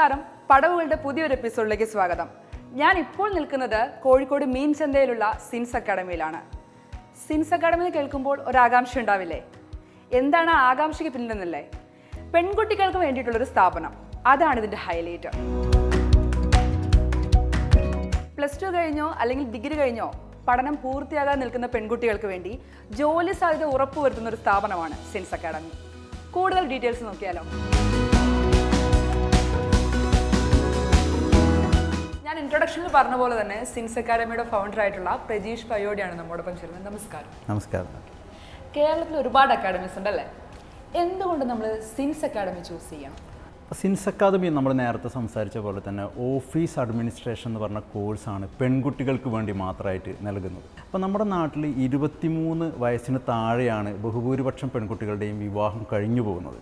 നമസ്കാരം. പടവുകളുടെ പുതിയൊരു എപ്പിസോഡിലേക്ക് സ്വാഗതം. ഞാൻ ഇപ്പോൾ നിൽക്കുന്നത് കോഴിക്കോട് മീൻ ചന്തയിലുള്ള സിൻസ് അക്കാഡമിയിലാണ്. സിൻസ് അക്കാഡമി എന്ന് കേൾക്കുമ്പോൾ ഒരു ആകാംക്ഷ ഉണ്ടാവില്ലേ? എന്താണ് ആ ആകാംക്ഷയ്ക്ക് പിന്നിലെന്നല്ലേ? പെൺകുട്ടികൾക്ക് വേണ്ടിയിട്ടുള്ളൊരു സ്ഥാപനം. അതാണ് ഇതിന്റെ ഹൈലൈറ്റ് പ്ലസ് ടു കഴിഞ്ഞോ അല്ലെങ്കിൽ ഡിഗ്രി കഴിഞ്ഞോ പഠനം പൂർത്തിയാകാൻ നിൽക്കുന്ന പെൺകുട്ടികൾക്ക് വേണ്ടി ജോലി സാധ്യത ഉറപ്പുവരുത്തുന്ന ഒരു സ്ഥാപനമാണ് സിൻസ് അക്കാഡമി. കൂടുതൽ ഡീറ്റെയിൽസ് നോക്കിയാലോ? ഇൻട്രൊഡക്ഷനിൽ പറഞ്ഞ പോലെ തന്നെ സിൻസ് അക്കാദമിയുടെ ഫൗണ്ടർ ആയിട്ടുള്ള പ്രജീഷ് പയോടിയാണ് നമ്മോടൊപ്പം ചേരുന്നത്. നമസ്കാരം. നമസ്കാരം. കേരളത്തിൽ ഒരുപാട് അക്കാഡമീസ് ഉണ്ടല്ലേ? എന്തുകൊണ്ട് നമ്മൾ സിൻസ് അക്കാദമി ചൂസ് ചെയ്യണം സിൻസ് അക്കാദമി നമ്മൾ നേരത്തെ സംസാരിച്ച പോലെ തന്നെ ഓഫീസ് അഡ്മിനിസ്ട്രേഷൻ എന്ന് പറഞ്ഞ കോഴ്സാണ് പെൺകുട്ടികൾക്ക് വേണ്ടി മാത്രമായിട്ട് നൽകുന്നത്. അപ്പോൾ നമ്മുടെ നാട്ടിൽ ഇരുപത്തിമൂന്ന് വയസ്സിന് താഴെയാണ് ബഹുഭൂരിപക്ഷം പെൺകുട്ടികളുടെയും വിവാഹം കഴിഞ്ഞു പോകുന്നത്.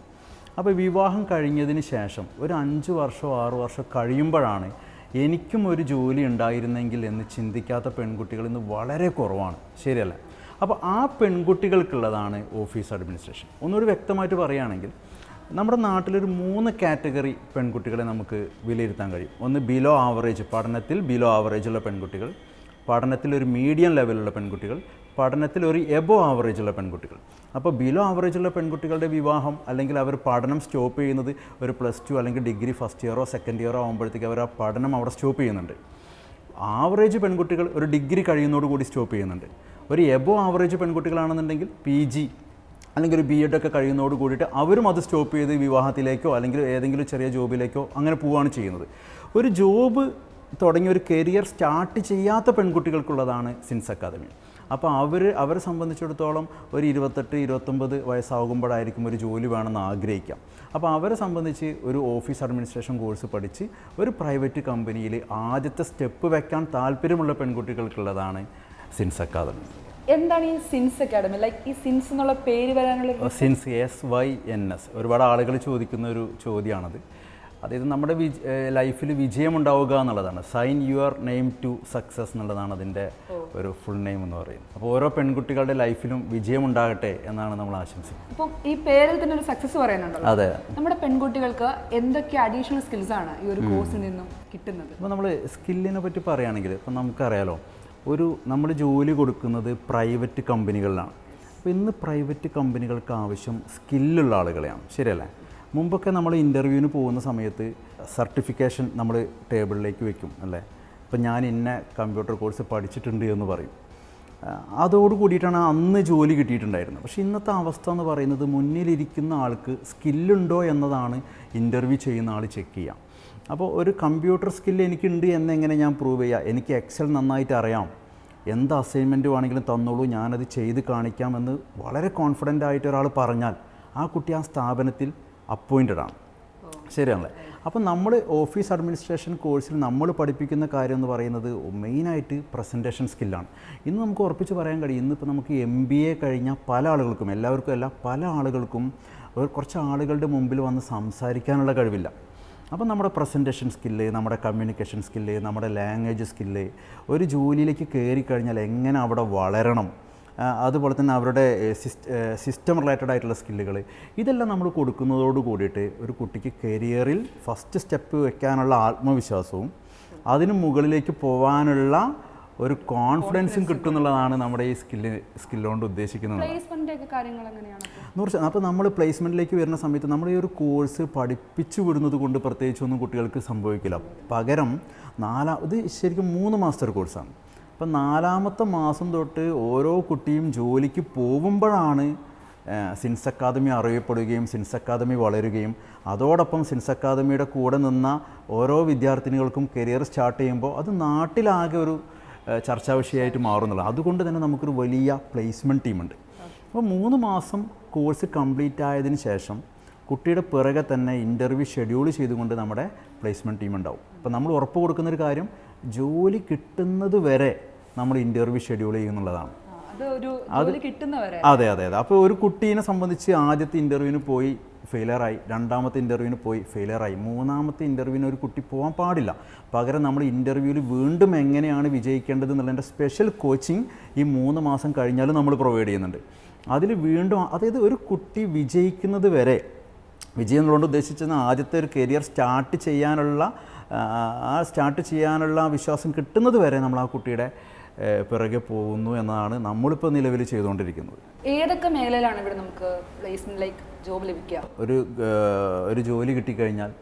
അപ്പോൾ വിവാഹം കഴിഞ്ഞതിന് ശേഷം ഒരു അഞ്ച് വർഷമോ ആറ് വർഷമോ കഴിയുമ്പോഴാണ് എനിക്കും ഒരു ജോലി ഉണ്ടായിരുന്നെങ്കിൽ എന്ന് ചിന്തിക്കാത്ത പെൺകുട്ടികൾ ഇന്ന് വളരെ കുറവാണ്. ശരിയല്ല? അപ്പോൾ ആ പെൺകുട്ടികൾക്കുള്ളതാണ് ഓഫീസ് അഡ്മിനിസ്ട്രേഷൻ. ഒന്നുകൂടി വ്യക്തമായിട്ട് പറയുകയാണെങ്കിൽ നമ്മുടെ നാട്ടിലൊരു മൂന്ന് കാറ്റഗറി പെൺകുട്ടികളെ നമുക്ക് വിലയിരുത്താൻ കഴിയും. ഒന്ന് ബിലോ ആവറേജ് പഠനത്തിൽ ബിലോ ആവറേജുള്ള പെൺകുട്ടികൾ പഠനത്തിൽ ഒരു മീഡിയം ലെവലുള്ള പെൺകുട്ടികൾ പഠനത്തിൽ ഒരു എബോ ആവറേജുള്ള പെൺകുട്ടികൾ. അപ്പോൾ ബിലോ ആവറേജുള്ള പെൺകുട്ടികളുടെ വിവാഹം അല്ലെങ്കിൽ അവർ പഠനം സ്റ്റോപ്പ് ചെയ്യുന്നത് ഒരു പ്ലസ് ടു അല്ലെങ്കിൽ ഡിഗ്രി ഫസ്റ്റ് ഇയറോ സെക്കൻഡ് ഇയറോ ആകുമ്പോഴത്തേക്ക് അവർ ആ പഠനം അവിടെ സ്റ്റോപ്പ് ചെയ്യുന്നുണ്ട്. ആവറേജ് പെൺകുട്ടികൾ ഒരു ഡിഗ്രി കഴിയുന്നതോടുകൂടി സ്റ്റോപ്പ് ചെയ്യുന്നുണ്ട്. ഒരു എബോ ആവറേജ് പെൺകുട്ടികളാണെന്നുണ്ടെങ്കിൽ പി ജി അല്ലെങ്കിൽ ഒരു ബി എഡ് ഒക്കെ കഴിയുന്നതോട് കൂടിയിട്ട് അവരും അത് സ്റ്റോപ്പ് ചെയ്ത് വിവാഹത്തിലേക്കോ അല്ലെങ്കിൽ ഏതെങ്കിലും ചെറിയ ജോബിലേക്കോ അങ്ങനെ പോവുകയാണ് ചെയ്യുന്നത്. ഒരു ജോബ് തുടങ്ങി ഒരു കരിയർ സ്റ്റാർട്ട് ചെയ്യാത്ത പെൺകുട്ടികൾക്കുള്ളതാണ് സിൻസ് അക്കാദമി അപ്പോൾ അവർ അവരെ സംബന്ധിച്ചിടത്തോളം ഒരു ഇരുപത്തെട്ട് ഇരുപത്തൊമ്പത് വയസ്സാകുമ്പോഴായിരിക്കും ഒരു ജോലി വേണമെന്ന് ആഗ്രഹിക്കാം. അപ്പോൾ അവരെ സംബന്ധിച്ച് ഒരു ഓഫീസ് അഡ്മിനിസ്ട്രേഷൻ കോഴ്സ് പഠിച്ച് ഒരു പ്രൈവറ്റ് കമ്പനിയിൽ ആദ്യത്തെ സ്റ്റെപ്പ് വെക്കാൻ താല്പര്യമുള്ള പെൺകുട്ടികൾക്കുള്ളതാണ് സിൻസ് അക്കാദമി എന്താണ് ഈ സിൻസ് അക്കാദമി ലൈക്ക് ഈ സിൻസ് എന്നുള്ള പേര് വരാനുള്ള Syns S Y N S ഒരുപാട് ആളുകൾ ചോദിക്കുന്ന ഒരു ചോദ്യമാണത്. അതായത് നമ്മുടെ വിജ ലൈഫിൽ വിജയം ഉണ്ടാവുക എന്നുള്ളതാണ്. Sign your name to success എന്നുള്ളതാണ് അതിന്റെ ഒരു ഫുൾ നെയിം എന്ന് പറയുന്നത്. അപ്പോൾ ഓരോ പെൺകുട്ടികളുടെ ലൈഫിലും വിജയം ഉണ്ടാകട്ടെ എന്നാണ് നമ്മൾ ആശംസിക്കുന്നത്. ഇപ്പം ഈ പേരിൽ തന്നെ ഒരു സക്സസ് പറയുന്നുണ്ടല്ലോ. അതെ. നമ്മുടെ പെൺകുട്ടികൾക്ക് എന്തൊക്കെ അഡീഷണൽ സ്കിൽസ് ആണ് ഈ ഒരു കോഴ്സിൽ നിന്നും കിട്ടുന്നത്? അപ്പോൾ നമ്മൾ സ്കില്ലിനെ പറ്റി പറയുകയാണെങ്കിൽ ഇപ്പം നമുക്കറിയാലോ ഒരു നമ്മൾ ജോലി കൊടുക്കുന്നത് പ്രൈവറ്റ് കമ്പനികളിലാണ് അപ്പോൾ ഇന്ന് പ്രൈവറ്റ് കമ്പനികൾക്ക് ആവശ്യം സ്കില്ലുള്ള ആളുകളെയാണ്. ശരിയല്ലേ? മുമ്പൊക്കെ നമ്മൾ ഇന്റർവ്യൂവിന് പോകുന്ന സമയത്ത് സർട്ടിഫിക്കേഷൻ നമ്മൾ ടേബിളിലേക്ക് വെക്കും അല്ലേ? ഇപ്പം ഞാൻ ഇന്ന കമ്പ്യൂട്ടർ കോഴ്സ് പഠിച്ചിട്ടുണ്ട് എന്ന് പറയും. അതോട് കൂടിയിട്ടാണ് അന്ന് ജോലി കിട്ടിയിട്ടുണ്ടായിരുന്നത്. പക്ഷേ ഇന്നത്തെ അവസ്ഥ എന്ന് പറയുന്നത് മുന്നിലിരിക്കുന്ന ആൾക്ക് സ്കില്ലുണ്ടോ എന്നതാണ് ഇന്റർവ്യൂ ചെയ്യുന്ന ആൾ ചെക്ക് ചെയ്യാം അപ്പോൾ ഒരു കമ്പ്യൂട്ടർ സ്കില്ല് എനിക്കുണ്ട് എന്നെങ്ങനെ ഞാൻ പ്രൂവ് ചെയ്യുക? എനിക്ക് എക്സൽ നന്നായിട്ട് അറിയാം. എന്ത് അസൈൻമെന്റ് വേണമെങ്കിലും തന്നോളൂ ഞാനത് ചെയ്ത് കാണിക്കാമെന്ന് വളരെ കോൺഫിഡന്റ് ആയിട്ട് ഒരാൾ പറഞ്ഞാൽ ആ കുട്ടി ആ സ്ഥാപനത്തിൽ അപ്പോയിന്റഡ് ആണ് ശരിയാണല്ലേ? അപ്പം നമ്മൾ ഓഫീസ് അഡ്മിനിസ്ട്രേഷൻ കോഴ്സിൽ നമ്മൾ പഠിപ്പിക്കുന്ന കാര്യം എന്ന് പറയുന്നത് മെയിനായിട്ട് പ്രസന്റേഷൻ സ്കില്ലാണ്. ഇന്ന് നമുക്ക് ഉറപ്പിച്ച് പറയാൻ കഴിയും ഇന്നിപ്പോൾ നമുക്ക് എം ബി എ കഴിഞ്ഞ പല ആളുകൾക്കും എല്ലാവർക്കും അല്ല പല ആളുകൾക്കും കുറച്ച് ആളുകളുടെ മുമ്പിൽ വന്ന് സംസാരിക്കാനുള്ള കഴിവില്ല. അപ്പം നമ്മുടെ പ്രസന്റേഷൻ സ്കില്ല് നമ്മുടെ കമ്മ്യൂണിക്കേഷൻ സ്കില്ല് നമ്മുടെ ലാംഗ്വേജ് സ്കില്ല് ഒരു ജോലിയിലേക്ക് കയറി കഴിഞ്ഞാൽ എങ്ങനെ അവിടെ വളരണം? അതുപോലെ തന്നെ അവരുടെ സിസ്റ്റം റിലേറ്റഡ് ആയിട്ടുള്ള സ്കില്ലുകൾ ഇതെല്ലാം നമ്മൾ കൊടുക്കുന്നതോട് കൂടിയിട്ട് ഒരു കുട്ടിക്ക് കരിയറിൽ ഫസ്റ്റ് സ്റ്റെപ്പ് വെക്കാനുള്ള ആത്മവിശ്വാസവും അതിന് മുകളിലേക്ക് പോകാനുള്ള ഒരു കോൺഫിഡൻസും കിട്ടുന്നുള്ളതാണ് നമ്മുടെ ഈ സ്കില്ല് സ്കില്ലുകൊണ്ട് ഉദ്ദേശിക്കുന്നത്? നൂറ് ശതമാനം അപ്പോൾ നമ്മൾ പ്ലേസ്മെന്റിലേക്ക് വരുന്ന സമയത്ത് നമ്മൾ ഈ ഒരു കോഴ്സ് പഠിപ്പിച്ചു വിടുന്നത് കൊണ്ട് പ്രത്യേകിച്ചൊന്നും കുട്ടികൾക്ക് സംഭവിക്കില്ല. പകരം നാലാ ഇത് ശരിക്കും മൂന്ന് മാസ്റ്റർ കോഴ്സാണ് അപ്പം നാലാമത്തെ മാസം തൊട്ട് ഓരോ കുട്ടിയും ജോലിക്ക് പോകുമ്പോഴാണ് സിൻസ് അക്കാദമി അറിയപ്പെടുകയും സിൻസ് അക്കാദമി വളരുകയും. അതോടൊപ്പം സിൻസ് അക്കാദമിയുടെ കൂടെ നിന്ന ഓരോ വിദ്യാർത്ഥിനികൾക്കും കരിയർ സ്റ്റാർട്ട് ചെയ്യുമ്പോൾ അത് നാട്ടിലാകെ ഒരു ചർച്ചാ വിഷയമായിട്ട് മാറുന്നുള്ളൂ. അതുകൊണ്ട് തന്നെ നമുക്കൊരു വലിയ പ്ലേസ്മെന്റ് ടീമുണ്ട്. അപ്പോൾ മൂന്ന് മാസം കോഴ്സ് കംപ്ലീറ്റ് ആയതിന് ശേഷം കുട്ടിയുടെ പിറകെ തന്നെ ഇന്റർവ്യൂ ഷെഡ്യൂൾ ചെയ്തുകൊണ്ട് നമ്മുടെ പ്ലേസ്മെന്റ് ടീം ഉണ്ടാവും അപ്പോൾ നമ്മൾ ഉറപ്പ് കൊടുക്കുന്നൊരു കാര്യം ജോലി കിട്ടുന്നത് വരെ നമ്മൾ ഇന്റർവ്യൂ ഷെഡ്യൂൾ ചെയ്യുന്നുള്ളതാണ്. അത് അതെ അതെ അതെ അപ്പോൾ ഒരു കുട്ടീനെ സംബന്ധിച്ച് ആദ്യത്തെ ഇന്റർവ്യൂവിന് പോയി ഫെയിലറായി രണ്ടാമത്തെ ഇന്റർവ്യൂവിന് പോയി ഫെയിലറായി മൂന്നാമത്തെ ഇന്റർവ്യൂവിന് ഒരു കുട്ടി പോകാൻ പാടില്ല. പകരം നമ്മൾ ഇന്റർവ്യൂവിൽ വീണ്ടും എങ്ങനെയാണ് വിജയിക്കേണ്ടത് എന്നുള്ളതിന്റെ സ്പെഷ്യൽ കോച്ചിങ് ഈ മൂന്ന് മാസം കഴിഞ്ഞാലും നമ്മൾ പ്രൊവൈഡ് ചെയ്യുന്നുണ്ട്. അതിൽ വീണ്ടും അതായത് ഒരു കുട്ടി വിജയിക്കുന്നത് വരെ വിജയം എന്നുകൊണ്ട് ഉദ്ദേശിച്ചത് ആദ്യത്തെ ഒരു കരിയർ സ്റ്റാർട്ട് ചെയ്യാനുള്ള ആ, സ്റ്റാർട്ട് ചെയ്യാനുള്ള വിശ്വാസം കിട്ടുന്നത് വരെ നമ്മൾ ആ കുട്ടിയുടെ പിറകെ പോകുന്നു എന്നതാണ് നമ്മളിപ്പോൾ നിലവിൽ ചെയ്തുകൊണ്ടിരിക്കുന്നത് ഏതൊക്കെ മേഖലയിലാണ് ഇവിടെ നമുക്ക് പ്ലേസ്മെന്റ് ലൈക്ക് ജോബ് ലഭിക്കുക? ഒരു ഒരു ജോലി കിട്ടിക്കഴിഞ്ഞാൽ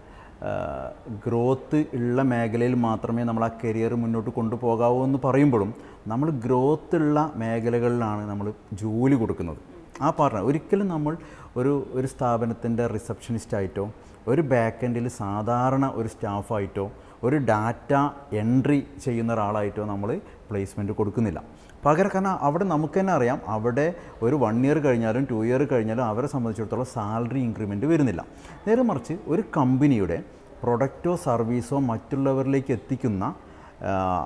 ഗ്രോത്ത് ഉള്ള മേഖലയിൽ മാത്രമേ നമ്മൾ ആ കരിയർ മുന്നോട്ട് കൊണ്ടുപോകാവൂ എന്ന് പറയുമ്പോഴും നമ്മൾ ഗ്രോത്ത് ഉള്ള മേഖലകളിലാണ് നമ്മൾ ജോലി കൊടുക്കുന്നത്. ആ പറഞ്ഞ ഒരിക്കലും നമ്മൾ ഒരു ഒരു സ്ഥാപനത്തിന്റെ റിസപ്ഷനിസ്റ്റായിട്ടോ ഒരു ബാക്ക് എൻഡിൽ സാധാരണ ഒരു സ്റ്റാഫായിട്ടോ ഒരു ഡാറ്റ എൻട്രി ചെയ്യുന്ന ഒരാളായിട്ടോ നമ്മൾ പ്ലേസ്മെന്റ് കൊടുക്കുന്നില്ല. പകരം കാരണം അവിടെ നമുക്ക് തന്നെ അറിയാം അവിടെ ഒരു വൺ ഇയർ കഴിഞ്ഞാലും ടു ഇയർ കഴിഞ്ഞാലും അവരെ സംബന്ധിച്ചിടത്തോളം സാലറി ഇൻക്രിമെന്റ് വരുന്നില്ല. നേരെ മറിച്ച് ഒരു കമ്പനിയുടെ പ്രൊഡക്റ്റോ സർവീസോ മറ്റുള്ളവരിലേക്ക് എത്തിക്കുന്ന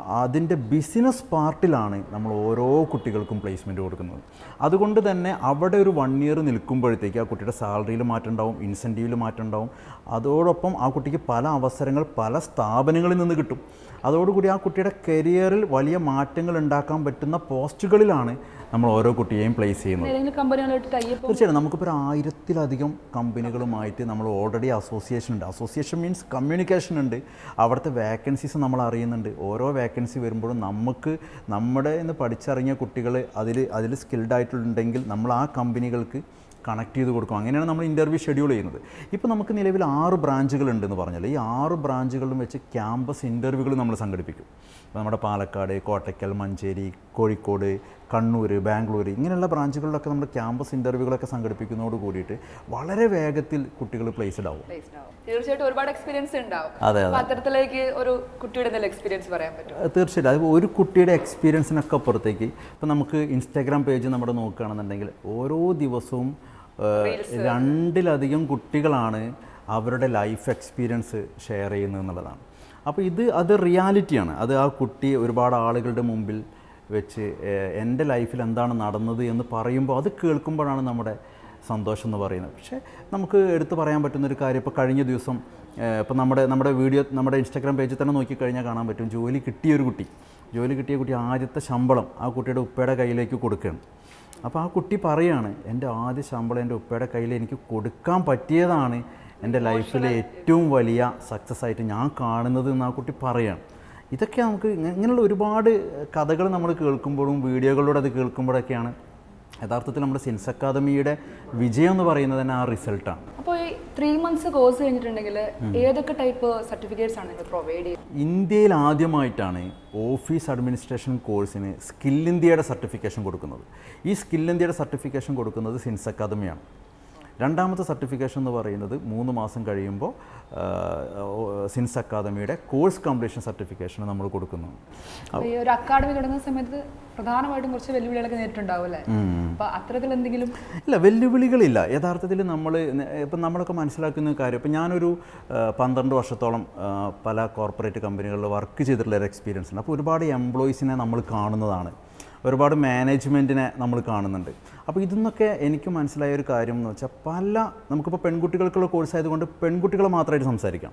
അതിന്റെ ബിസിനസ് പാർട്ടിലാണ് നമ്മൾ ഓരോ കുട്ടികൾക്കും പ്ലേസ്മെന്റ് കൊടുക്കുന്നത്. അതുകൊണ്ട് തന്നെ അവിടെ ഒരു വൺ ഇയർ നിൽക്കുമ്പോഴത്തേക്ക് ആ കുട്ടിയുടെ സാലറിയിൽ മാറ്റം ഉണ്ടാവും ഇൻസെന്റീവിൽ മാറ്റം ഉണ്ടാവും. അതോടൊപ്പം ആ കുട്ടിക്ക് പല അവസരങ്ങൾ പല സ്ഥാപനങ്ങളിൽ നിന്ന് കിട്ടും. അതോടുകൂടി ആ കുട്ടിയുടെ കരിയറിൽ വലിയ മാറ്റങ്ങൾ ഉണ്ടാക്കാൻ പറ്റുന്ന പോസ്റ്റുകളിലാണ് നമ്മൾ ഓരോ കുട്ടിയെയും പ്ലേസ് ചെയ്യുന്നത്. തീർച്ചയായിട്ടും നമുക്കിപ്പോൾ ഒരു ആയിരത്തിലധികം കമ്പനികളുമായിട്ട് നമ്മൾ ഓൾറെഡി അസോസിയേഷൻ ഉണ്ട്. അസോസിയേഷൻ മീൻസ് കമ്മ്യൂണിക്കേഷൻ ഉണ്ട്. അവിടുത്തെ വേക്കൻസീസ് നമ്മൾ അറിയുന്നുണ്ട്. ഓരോ വേക്കൻസി വരുമ്പോഴും നമുക്ക് നമ്മുടെ ഇന്ന് പഠിച്ചിറങ്ങിയ കുട്ടികൾ അതിൽ അതിൽ സ്കിൽഡ് ആയിട്ടുണ്ടെങ്കിൽ നമ്മൾ ആ കമ്പനികൾക്ക് കണക്ട് ചെയ്ത് കൊടുക്കും. അങ്ങനെയാണ് നമ്മൾ ഇന്റർവ്യൂ ഷെഡ്യൂൾ ചെയ്യുന്നത്. ഇപ്പോൾ നമുക്ക് നിലവിൽ ആറ് ബ്രാഞ്ചുകൾ ഉണ്ടെന്ന് പറഞ്ഞാൽ ഈ ആറ് ബ്രാഞ്ചുകളിലും വെച്ച് ക്യാമ്പസ് ഇന്റർവ്യൂകൾ നമ്മൾ സംഘടിപ്പിക്കും. ഇപ്പോൾ നമ്മുടെ പാലക്കാട് കോട്ടയ്ക്കൽ മഞ്ചേരി കോഴിക്കോട് കണ്ണൂർ ബാംഗ്ലൂർ ഇങ്ങനെയുള്ള ബ്രാഞ്ചുകളിലൊക്കെ നമ്മൾ ക്യാമ്പസ് ഇന്റർവ്യൂകളൊക്കെ സംഘടിപ്പിക്കുന്നതോട് കൂടിയിട്ട് വളരെ വേഗത്തിൽ കുട്ടികൾ പ്ലേസ്ഡ് ആവും. തീർച്ചയായിട്ടും ഒരുപാട് എക്സ്പീരിയൻസ് ഉണ്ടാവും. അതെ അത്തരത്തിലേക്ക് ഒരു കുട്ടിയുടെ എക്സ്പീരിയൻസ് പറയാൻ പറ്റും അഹ് തീർച്ചയായിട്ടും. അത് ഒരു കുട്ടിയുടെ എക്സ്പീരിയൻസിനൊക്കെ അപ്പുറത്തേക്ക് ഇപ്പം നമുക്ക് ഇൻസ്റ്റാഗ്രാം പേജ് നമ്മുടെ നോക്കുകയാണെന്നുണ്ടെങ്കിൽ ഓരോ ദിവസവും രണ്ടിലധികം കുട്ടികളാണ് അവരുടെ ലൈഫ് എക്സ്പീരിയൻസ് ഷെയർ ചെയ്യുന്നത് എന്നുള്ളതാണ്. അപ്പോൾ ഇത് അത് റിയാലിറ്റിയാണ് അത് ആ കുട്ടി ഒരുപാട് ആളുകളുടെ മുമ്പിൽ വെച്ച് എന്റെ ലൈഫിൽ എന്താണ് നടന്നത് എന്ന് പറയുമ്പോൾ അത് കേൾക്കുമ്പോഴാണ് നമ്മുടെ സന്തോഷം എന്ന് പറയുന്നത്. പക്ഷേ നമുക്ക് എടുത്തു പറയാൻ പറ്റുന്നൊരു കാര്യം ഇപ്പോൾ കഴിഞ്ഞ ദിവസം ഇപ്പോൾ നമ്മുടെ നമ്മുടെ വീഡിയോ നമ്മുടെ ഇൻസ്റ്റാഗ്രാം പേജിൽ തന്നെ നോക്കിക്കഴിഞ്ഞാൽ കാണാൻ പറ്റും ജോലി കിട്ടിയ ഒരു കുട്ടി ജോലി കിട്ടിയ കുട്ടി ആദ്യത്തെ ശമ്പളം ആ കുട്ടിയുടെ ഉപ്പയുടെ കയ്യിലേക്ക് കൊടുക്കുകയാണ്. അപ്പോൾ ആ കുട്ടി പറയാണ് എന്റെ ആദ്യ ശമ്പളം എന്റെ ഉപ്പയുടെ കയ്യിൽ എനിക്ക് കൊടുക്കാൻ പറ്റിയതാണ് എന്റെ ലൈഫിലെ ഏറ്റവും വലിയ സക്സസ് ആയിട്ട് ഞാൻ കാണുന്നത് എന്ന് ആ കുട്ടി പറയാണ്. ഇതൊക്കെ നമുക്ക് ഇങ്ങ- ഇങ്ങനെയുള്ള ഒരുപാട് കഥകൾ നമ്മൾ കേൾക്കുമ്പോഴും വീഡിയോകളിലൂടെ അത് കേൾക്കുമ്പോഴൊക്കെയാണ് യഥാർത്ഥത്തിൽ നമ്മുടെ സിൻസ് അക്കാദമിയുടെ വിജയം എന്ന് പറയുന്നത് തന്നെ ആ റിസൾട്ടാണ്. അപ്പോൾ ഈ ത്രീ മന്ത്സ് കോഴ്സ് കഴിഞ്ഞിട്ടുണ്ടെങ്കിൽ ഏതൊക്കെ ടൈപ്പ് സർട്ടിഫിക്കറ്റ്സ് ആണ് നിങ്ങൾ പ്രൊവൈഡ് ചെയ്യുന്നത് ഇന്ത്യയിൽ ആദ്യമായിട്ടാണ് ഓഫീസ് അഡ്മിനിസ്ട്രേഷൻ കോഴ്സിന് സ്കിൽ ഇന്ത്യയുടെ സർട്ടിഫിക്കേഷൻ കൊടുക്കുന്നത്. ഈ സ്കിൽ ഇന്ത്യയുടെ സർട്ടിഫിക്കേഷൻ കൊടുക്കുന്നത് സിൻസ് അക്കാദമിയാണ്. രണ്ടാമത്തെ സർട്ടിഫിക്കേഷൻ എന്ന് പറയുന്നത് മൂന്ന് മാസം കഴിയുമ്പോൾ സിൻസ് അക്കാദമിയുടെ കോഴ്സ് കംപ്ലീഷൻ സർട്ടിഫിക്കേഷൻ നമ്മൾ കൊടുക്കുന്നു. ഈ ഒരു അക്കാദമി തുടങ്ങുന്ന സമയത്ത് പ്രധാനമായിട്ടും കുറച്ച് വെല്ലുവിളികളൊക്കെ നേരിട്ടുണ്ടാവും അത്തരത്തിൽ എന്തെങ്കിലും ഇല്ല വെല്ലുവിളികളില്ല. യഥാർത്ഥത്തിൽ നമ്മൾ ഇപ്പം നമ്മളൊക്കെ മനസ്സിലാക്കുന്ന കാര്യം ഇപ്പം ഞാനൊരു പന്ത്രണ്ട് വർഷത്തോളം പല കോർപ്പറേറ്റ് കമ്പനികളിൽ വർക്ക് ചെയ്തിട്ടുള്ള ഒരു എക്സ്പീരിയൻസ് ഉണ്ട്. അപ്പോൾ ഒരുപാട് എംപ്ലോയീസിനെ നമ്മൾ കാണുന്നതാണ്. ഒരുപാട് മാനേജ്മെന്റിനെ നമ്മൾ കാണുന്നുണ്ട്. അപ്പോൾ ഇതെന്നൊക്കെ എനിക്ക് മനസ്സിലായ ഒരു കാര്യം എന്ന് വെച്ചാൽ പല നമുക്കിപ്പോൾ പെൺകുട്ടികൾക്കുള്ള കോഴ്സ് ആയതുകൊണ്ട് പെൺകുട്ടികൾ മാത്രമായിട്ട് സംസാരിക്കാം.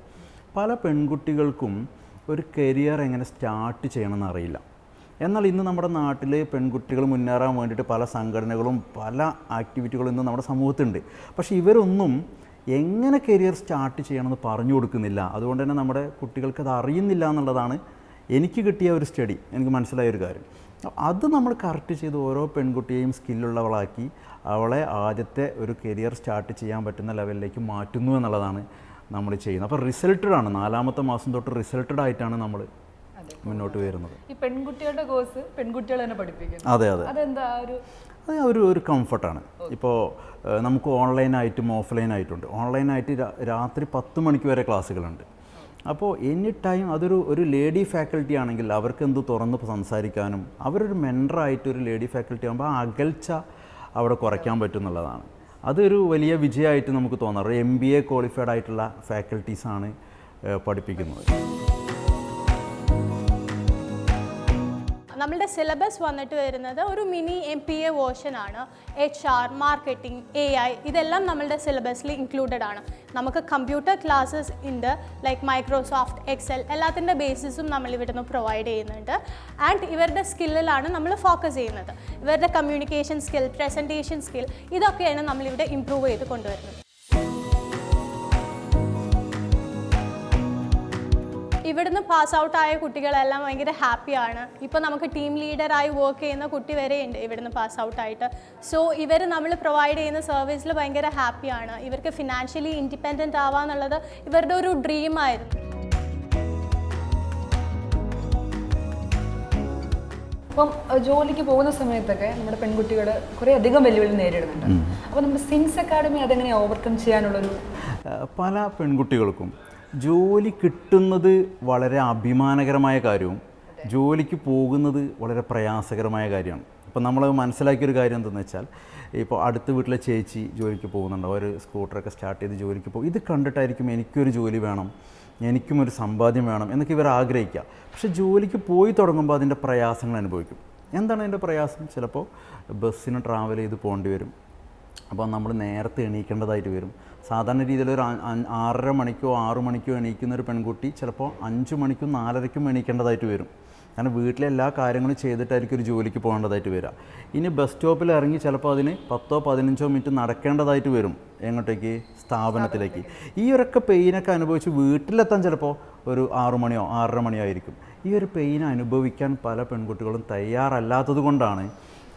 പല പെൺകുട്ടികൾക്കും ഒരു കരിയർ എങ്ങനെ സ്റ്റാർട്ട് ചെയ്യണമെന്ന് അറിയില്ല. എന്നാൽ ഇന്ന് നമ്മുടെ നാട്ടിൽ പെൺകുട്ടികൾ മുന്നേറാൻ വേണ്ടിയിട്ട് പല സംഘടനകളും പല ആക്ടിവിറ്റികളും ഇന്ന് നമ്മുടെ സമൂഹത്തുണ്ട്. പക്ഷേ ഇവരൊന്നും എങ്ങനെ കരിയർ സ്റ്റാർട്ട് ചെയ്യണമെന്ന് പറഞ്ഞു കൊടുക്കുന്നില്ല. അതുകൊണ്ട് തന്നെ നമ്മുടെ കുട്ടികൾക്ക് അത് അറിയുന്നില്ല എന്നുള്ളതാണ് എനിക്ക് കിട്ടിയ ഒരു സ്റ്റഡി എനിക്ക് മനസ്സിലായ ഒരു കാര്യം. അത് നമ്മൾ കറക്റ്റ് ചെയ്ത് ഓരോ പെൺകുട്ടിയെയും സ്കില്ലുള്ളവളാക്കി അവളെ ആദ്യത്തെ ഒരു കരിയർ സ്റ്റാർട്ട് ചെയ്യാൻ പറ്റുന്ന ലെവലിലേക്ക് മാറ്റുന്നു എന്നുള്ളതാണ് നമ്മൾ ചെയ്യുന്നത്. അപ്പോൾ റിസൾട്ടഡ് ആണ്. നാലാമത്തെ മാസം തൊട്ട് റിസൾട്ടഡ് ആയിട്ടാണ് നമ്മൾ മുന്നോട്ട് വരുന്നത്. ഈ പെൺകുട്ടികളുടെ കോഴ്സ് പെൺകുട്ടികൾ തന്നെ പഠിപ്പിക്കുന്നു. അതെ അതെ. അതെന്താ ഒരു അത് ഒരു ഒരു കംഫർട്ടാണ് ഇപ്പോൾ നമുക്ക് ഓൺലൈനായിട്ടും ഓഫ്ലൈനായിട്ടുണ്ട് ഓൺലൈനായിട്ട് രാത്രി പത്ത് മണിക്ക് വരെ ക്ലാസ്സുകളുണ്ട് അപ്പോൾ എനി ടൈം അതൊരു ഒരു ലേഡി ഫാക്കൽറ്റി ആണെങ്കിൽ അവർക്ക് എന്ത് തുറന്ന് സംസാരിക്കാനും അവരൊരു മെന്ററായിട്ട് ഒരു ലേഡി ഫാക്കൽറ്റി ആകുമ്പോൾ ആ അകൽച്ച അവിടെ കുറയ്ക്കാൻ പറ്റും എന്നുള്ളതാണ്. അതൊരു വലിയ വിജയമായിട്ട് നമുക്ക് തോന്നാറ് എം ബി എ ക്വാളിഫൈഡ് ആയിട്ടുള്ള ഫാക്കൽറ്റീസാണ് പഠിപ്പിക്കുന്നത്. നമ്മളുടെ സിലബസ് വന്നിട്ട് വരുന്നത് ഒരു mini M P A version ആണ്. H R marketing A I ഇതെല്ലാം നമ്മളുടെ സിലബസിൽ ഇൻക്ലൂഡഡ് ആണ്. നമുക്ക് കമ്പ്യൂട്ടർ ക്ലാസ്സസ് ഉണ്ട് ലൈക്ക് മൈക്രോസോഫ്റ്റ് എക്സൽ എല്ലാത്തിന്റെ ബേസിസും നമ്മൾ ഇവിടുന്ന് പ്രൊവൈഡ് ചെയ്യുന്നുണ്ട്. ആൻഡ് ഇവരുടെ സ്കില്ലിലാണ് നമ്മൾ ഫോക്കസ് ചെയ്യുന്നത്. ഇവരുടെ കമ്മ്യൂണിക്കേഷൻ സ്കിൽ പ്രസന്റേഷൻ സ്കിൽ ഇതൊക്കെയാണ് നമ്മളിവിടെ ഇമ്പ്രൂവ് ചെയ്ത് കൊണ്ടുവരുന്നത്. ഇവിടുന്ന് പാസ് ഔട്ട് ആയ കുട്ടികളെല്ലാം ഭയങ്കര ഹാപ്പിയാണ് ഇപ്പോൾ നമുക്ക് ടീം ലീഡറായി വർക്ക് ചെയ്യുന്ന കുട്ടി വരെ ഉണ്ട് ഇവിടുന്ന് പാസ് ഔട്ട് ആയിട്ട്. സോ ഇവർ നമ്മൾ പ്രൊവൈഡ് ചെയ്യുന്ന സർവീസിൽ ഭയങ്കര ഹാപ്പിയാണ് ഇവർക്ക് ഫിനാൻഷ്യലി ഇൻഡിപെൻഡന്റ് ആവാന്നുള്ളത് ഇവരുടെ ഒരു ഡ്രീമായിരുന്നു അപ്പം ജോലിക്ക് പോകുന്ന സമയത്തൊക്കെ നമ്മുടെ പെൺകുട്ടികൾ കുറേ അധികം വെല്ലുവിളി നേരിടുന്നുണ്ട്. അപ്പോൾ നമ്മുടെ സിൻസ് അക്കാഡമി അതെങ്ങനെ ഓവർകം ചെയ്യാനുള്ളൊരു പല പെൺകുട്ടികൾക്കും ജോലി കിട്ടുന്നത് വളരെ അഭിമാനകരമായ കാര്യവും ജോലിക്ക് പോകുന്നത് വളരെ പ്രയാസകരമായ കാര്യമാണ്. അപ്പോൾ നമ്മൾ മനസ്സിലാക്കിയൊരു കാര്യം എന്തെന്ന് വെച്ചാൽ ഇപ്പോൾ അടുത്ത വീട്ടിലെ ചേച്ചി ജോലിക്ക് പോകുന്നുണ്ട്. അവർ സ്കൂട്ടറൊക്കെ സ്റ്റാർട്ട് ചെയ്ത് ജോലിക്ക് പോകും. ഇത് കണ്ടിട്ടായിരിക്കും എനിക്കൊരു ജോലി വേണം എനിക്കും ഒരു സമ്പാദ്യം വേണം എന്നൊക്കെ ഇവർ ആഗ്രഹിക്കുക. പക്ഷേ ജോലിക്ക് പോയി തുടങ്ങുമ്പോൾ അതിന്റെ പ്രയാസങ്ങൾ അനുഭവിക്കും. എന്താണ് അതിന്റെ പ്രയാസം? ചിലപ്പോൾ ബസ്സിന് ട്രാവൽ ചെയ്ത് പോകേണ്ടി വരും. അപ്പോൾ നമ്മൾ നേരത്തെ എണീക്കേണ്ടതായിട്ട് വരും. സാധാരണ രീതിയിൽ ഒരു ആറര മണിക്കോ ആറു മണിക്കോ എണീക്കുന്ന ഒരു പെൺകുട്ടി ചിലപ്പോൾ അഞ്ച് മണിക്കും നാലരയ്ക്കും എണീക്കേണ്ടതായിട്ട് വരും. കാരണം വീട്ടിലെ എല്ലാ കാര്യങ്ങളും ചെയ്തിട്ടായിരിക്കും ഒരു ജോലിക്ക് പോകേണ്ടതായിട്ട് വരിക. ഇനി ബസ് സ്റ്റോപ്പിൽ ഇറങ്ങി ചിലപ്പോൾ അതിന് പത്തോ പതിനഞ്ചോ മിനിറ്റ് നടക്കേണ്ടതായിട്ട് വരും എങ്ങോട്ടേക്ക്? സ്ഥാപനത്തിലേക്ക്. ഈ ഒരൊക്കെ പെയിനൊക്കെ അനുഭവിച്ച് വീട്ടിലെത്താൻ ചിലപ്പോൾ ഒരു ആറു മണിയോ ആറര മണിയോ ആയിരിക്കും. ഈ ഒരു പെയിൻ അനുഭവിക്കാൻ പല പെൺകുട്ടികളും തയ്യാറല്ലാത്തത് കൊണ്ടാണ്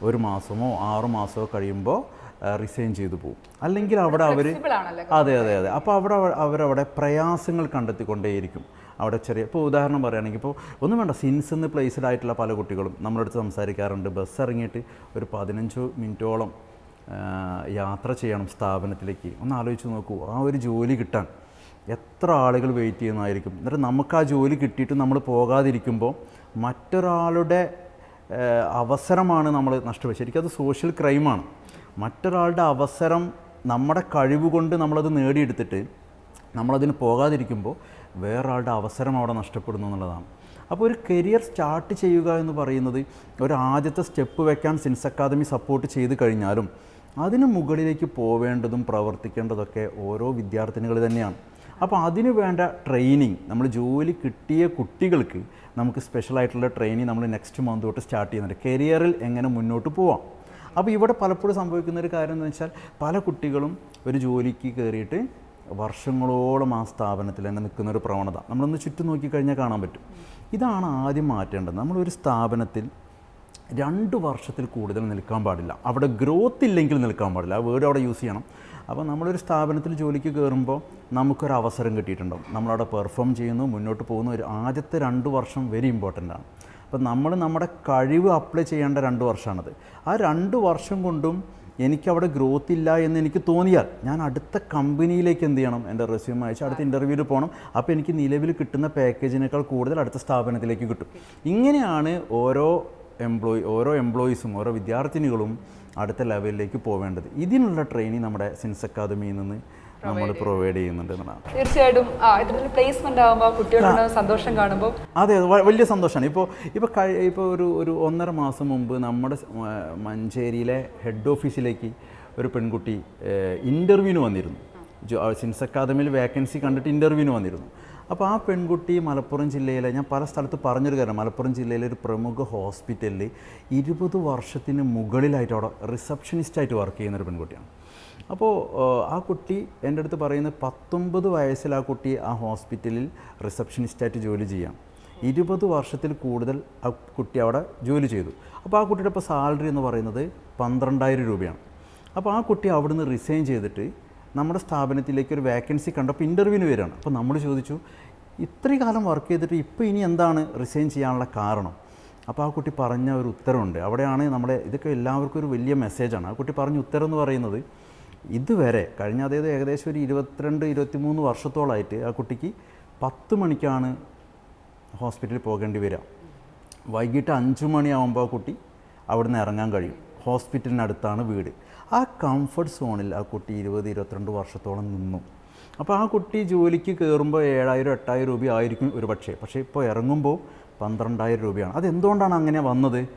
ഒരു മാസമോ ആറു മാസമോ കഴിയുമ്പോൾ റിസൈൻ ചെയ്തു പോകും അല്ലെങ്കിൽ അവിടെ അവർ അതെ അതെ അതെ. അപ്പോൾ അവിടെ അവ- അവരവിടെ പ്രയാസങ്ങൾ കണ്ടെത്തിക്കൊണ്ടേയിരിക്കും. അവിടെ ചെറിയ ഇപ്പോൾ ഉദാഹരണം പറയുകയാണെങ്കിൽ ഇപ്പോൾ ഒന്നും വേണ്ട സിൻസ് എന്ന് പ്ലേസ്ഡ് ആയിട്ടുള്ള പല കുട്ടികളും നമ്മളടുത്ത് സംസാരിക്കാറുണ്ട്. ബസ് ഇറങ്ങിയിട്ട് ഒരു പതിനഞ്ച് മിനിറ്റോളം യാത്ര ചെയ്യണം സ്ഥാപനത്തിലേക്ക്. ഒന്ന് ആലോചിച്ച് നോക്കൂ ആ ഒരു ജോലി കിട്ടാൻ എത്ര ആളുകൾ വെയിറ്റ് ചെയ്യുന്നതായിരിക്കും. എന്നിട്ട് നമുക്ക് ആ ജോലി കിട്ടിയിട്ട് നമ്മൾ പോകാതിരിക്കുമ്പോൾ മറ്റൊരാളുടെ അവസരമാണ് നമ്മൾ നഷ്ടപ്പെട്ടത് ശരിക്കും അത് സോഷ്യൽ ക്രൈമാണ് മറ്റൊരാളുടെ അവസരം നമ്മുടെ കഴിവ് കൊണ്ട് നമ്മളത് നേടിയെടുത്തിട്ട് നമ്മളതിന് പോകാതിരിക്കുമ്പോൾ വേറൊരാളുടെ അവസരം അവിടെ നഷ്ടപ്പെടുന്നു എന്നുള്ളതാണ്. അപ്പോൾ ഒരു കരിയർ സ്റ്റാർട്ട് ചെയ്യുക എന്ന് പറയുന്നത് ഒരു ആദ്യത്തെ സ്റ്റെപ്പ് വെക്കാൻ സിൻസ് അക്കാദമി സപ്പോർട്ട് ചെയ്ത് കഴിഞ്ഞാലും അതിന് മുകളിലേക്ക് പോവേണ്ടതും പ്രവർത്തിക്കേണ്ടതൊക്കെ ഓരോ വിദ്യാർത്ഥിനികൾ തന്നെയാണ്. അപ്പോൾ അതിന് വേണ്ട ട്രെയിനിങ് നമ്മൾ ജോലി കിട്ടിയ കുട്ടികൾക്ക് നമുക്ക് സ്പെഷ്യലായിട്ടുള്ള ട്രെയിനിങ് നമ്മൾ നെക്സ്റ്റ് മന്ത് തൊട്ട് സ്റ്റാർട്ട് ചെയ്യുന്നുണ്ട്. കരിയറിൽ എങ്ങനെ മുന്നോട്ട് പോവാം? അപ്പോൾ ഇവിടെ പലപ്പോഴും സംഭവിക്കുന്ന ഒരു കാര്യം എന്ന് വെച്ചാൽ പല കുട്ടികളും ഒരു ജോലിക്ക് കയറിയിട്ട് വർഷങ്ങളോളം ആ സ്ഥാപനത്തിൽ തന്നെ നിൽക്കുന്ന ഒരു പ്രവണത. നമ്മളൊന്ന് ചുറ്റും നോക്കിക്കഴിഞ്ഞാൽ കാണാൻ പറ്റും. ഇതാണ് ആദ്യം മാറ്റേണ്ടത്. നമ്മളൊരു സ്ഥാപനത്തിൽ രണ്ട് വർഷത്തിൽ കൂടുതൽ നിൽക്കാൻ പാടില്ല. അവിടെ ഗ്രോത്ത് ഇല്ലെങ്കിൽ നിൽക്കാൻ പാടില്ല. ആ വേർഡ് അവിടെ യൂസ് ചെയ്യണം. അപ്പോൾ നമ്മളൊരു സ്ഥാപനത്തിൽ ജോലിക്ക് കയറുമ്പോൾ നമുക്കൊരു അവസരം കിട്ടിയിട്ടുണ്ടാവും. നമ്മളവിടെ പെർഫോം ചെയ്യുന്നു മുന്നോട്ട് പോകുന്നു. ഒരു ആദ്യത്തെ രണ്ട് വർഷം വെരി ഇമ്പോർട്ടന്റ് ആണ്. അപ്പോൾ നമ്മൾ നമ്മുടെ കഴിവ് അപ്ലൈ ചെയ്യേണ്ട രണ്ട് വർഷമാണത് ആ രണ്ട് വർഷം കൊണ്ടും എനിക്കവിടെ ഗ്രോത്ത് ഇല്ല എന്ന് എനിക്ക് തോന്നിയാൽ ഞാൻ അടുത്ത കമ്പനിയിലേക്ക് എന്ത് ചെയ്യണം? എന്റെ റെസ്യൂം അയച്ച് അടുത്ത ഇന്റർവ്യൂവിൽ പോകണം. അപ്പോൾ എനിക്ക് നിലവിൽ കിട്ടുന്ന പാക്കേജിനേക്കാൾ കൂടുതൽ അടുത്ത സ്ഥാപനത്തിലേക്ക് കിട്ടും. ഇങ്ങനെയാണ് ഓരോ എംപ്ലോയി ഓരോ എംപ്ലോയീസും ഓരോ വിദ്യാർത്ഥിനികളും അടുത്ത ലെവലിലേക്ക് പോവേണ്ടത്. ഇതിനുള്ള ട്രെയിനിങ് നമ്മുടെ സിൻസ് അക്കാദമിയിൽ നിന്ന് നമ്മൾ പ്രൊവൈഡ് ചെയ്യുന്നുണ്ട് എന്നുള്ളതാണ് തീർച്ചയായിട്ടും ആ ഇതിൽ പ്ലേസ്മെന്റ് ആകുമ്പോൾ കുട്ടികളുടെ സന്തോഷം കാണുമ്പോൾ അതെ വലിയ സന്തോഷമാണ്. ഇപ്പോൾ ഇപ്പോൾ കഴി ഇപ്പോൾ ഒരു ഒരു ഒന്നര മാസം മുമ്പ് നമ്മുടെ മഞ്ചേരിയിലെ ഹെഡ് ഓഫീസിലേക്ക് ഒരു പെൺകുട്ടി ഇന്റർവ്യൂവിന് വന്നിരുന്നു. സിൻസ് അക്കാദമിയിൽ വേക്കൻസി കണ്ടിട്ട് ഇന്റർവ്യൂവിന് വന്നിരുന്നു. അപ്പോൾ ആ പെൺകുട്ടി മലപ്പുറം ജില്ലയിലെ ഞാൻ പല സ്ഥലത്ത് പറഞ്ഞൊരു കാര്യം മലപ്പുറം ജില്ലയിലെ ഒരു പ്രമുഖ ഹോസ്പിറ്റലിൽ ഇരുപത് വർഷത്തിന് മുകളിലായിട്ട് അവിടെ റിസപ്ഷനിസ്റ്റായിട്ട് വർക്ക് ചെയ്യുന്ന ഒരു പെൺകുട്ടിയാണ്. അപ്പോൾ ആ കുട്ടി എന്റെ അടുത്ത് പറയുന്നത് പത്തൊമ്പത് വയസ്സിൽ ആ കുട്ടി ആ ഹോസ്പിറ്റലിൽ റിസപ്ഷനിസ്റ്റായിട്ട് ജോലി ചെയ്യാം. ഇരുപത് വർഷത്തിൽ കൂടുതൽ ആ കുട്ടി അവിടെ ജോലി ചെയ്തു. അപ്പോൾ ആ കുട്ടിയുടെ ഇപ്പോൾ സാലറി എന്ന് പറയുന്നത് പന്ത്രണ്ടായിരം രൂപയാണ്. അപ്പോൾ ആ കുട്ടി അവിടുന്ന് റിസൈൻ ചെയ്തിട്ട് നമ്മുടെ സ്ഥാപനത്തിലേക്ക് ഒരു വേക്കൻസി കണ്ടപ്പോൾ ഇന്റർവ്യൂവിന് വരികയാണ്. അപ്പോൾ നമ്മൾ ചോദിച്ചു ഇത്രയും കാലം വർക്ക് ചെയ്തിട്ട് ഇപ്പോൾ ഇനി എന്താണ് റിസൈൻ ചെയ്യാനുള്ള കാരണം? അപ്പോൾ ആ കുട്ടി പറഞ്ഞ ഒരു ഉത്തരമുണ്ട്. അവിടെയാണ് നമ്മുടെ ഇതൊക്കെ എല്ലാവർക്കും ഒരു വലിയ മെസ്സേജാണ്. ആ കുട്ടി പറഞ്ഞ ഉത്തരം എന്ന് പറയുന്നത് ഇതുവരെ കഴിഞ്ഞ അതായത് ഏകദേശം ഒരു ഇരുപത്തിരണ്ട് ഇരുപത്തിമൂന്ന് വർഷത്തോളമായിട്ട് ആ കുട്ടിക്ക് പത്ത് മണിക്കാണ് ഹോസ്പിറ്റലിൽ പോകേണ്ടി വരിക. വൈകിട്ട് അഞ്ച് മണിയാകുമ്പോൾ ആ കുട്ടി അവിടുന്ന് ഇറങ്ങാൻ കഴിയും. ഹോസ്പിറ്റലിനടുത്താണ് വീട്. ആ കംഫർട്ട് സോണിൽ ആ കുട്ടി ഇരുപത് ഇരുപത്തിരണ്ട് വർഷത്തോളം നിന്നു. അപ്പോൾ ആ കുട്ടി ജോലിക്ക് കയറുമ്പോൾ ഏഴായിരം എട്ടായിരം രൂപ ആയിരിക്കും ഒരു പക്ഷേ. പക്ഷേ ഇപ്പോൾ ഇറങ്ങുമ്പോൾ പന്ത്രണ്ടായിരം രൂപയാണ്. അതെന്തുകൊണ്ടാണ് അങ്ങനെ വന്നത്?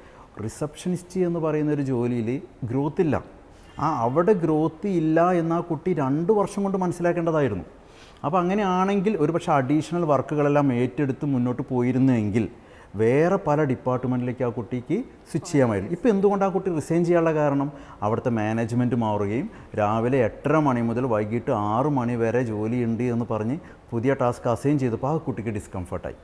റിസപ്ഷനിസ്റ്റ് എന്ന് പറയുന്ന ഒരു ജോലിയിൽ ഗ്രോത്ത് ഇല്ല. ആ അവിടെ ഗ്രോത്ത് ഇല്ല എന്ന് ആ കുട്ടി രണ്ട് വർഷം കൊണ്ട് മനസ്സിലാക്കേണ്ടതായിരുന്നു. അപ്പോൾ അങ്ങനെയാണെങ്കിൽ ഒരുപക്ഷെ അഡീഷണൽ വർക്കുകളെല്ലാം ഏറ്റെടുത്ത് മുന്നോട്ട് പോയിരുന്നെങ്കിൽ വേറെ പല ഡിപ്പാർട്ട്മെന്റിലേക്ക് ആ കുട്ടിക്ക് സ്വിച്ച് ചെയ്യാമായിരുന്നു. ഇപ്പോൾ എന്തുകൊണ്ട് ആ കുട്ടി റിസൈൻ ചെയ്യാനുള്ള കാരണം? അവിടുത്തെ മാനേജ്മെന്റ് മാറുകയും രാവിലെ എട്ടര മണി മുതൽ വൈകിട്ട് ആറ് മണി വരെ ജോലിയുണ്ട് എന്ന് പറഞ്ഞ് പുതിയ ടാസ്ക് അസൈൻ ചെയ്തപ്പോൾ ആ കുട്ടിക്ക് ഡിസ്കംഫർട്ടായി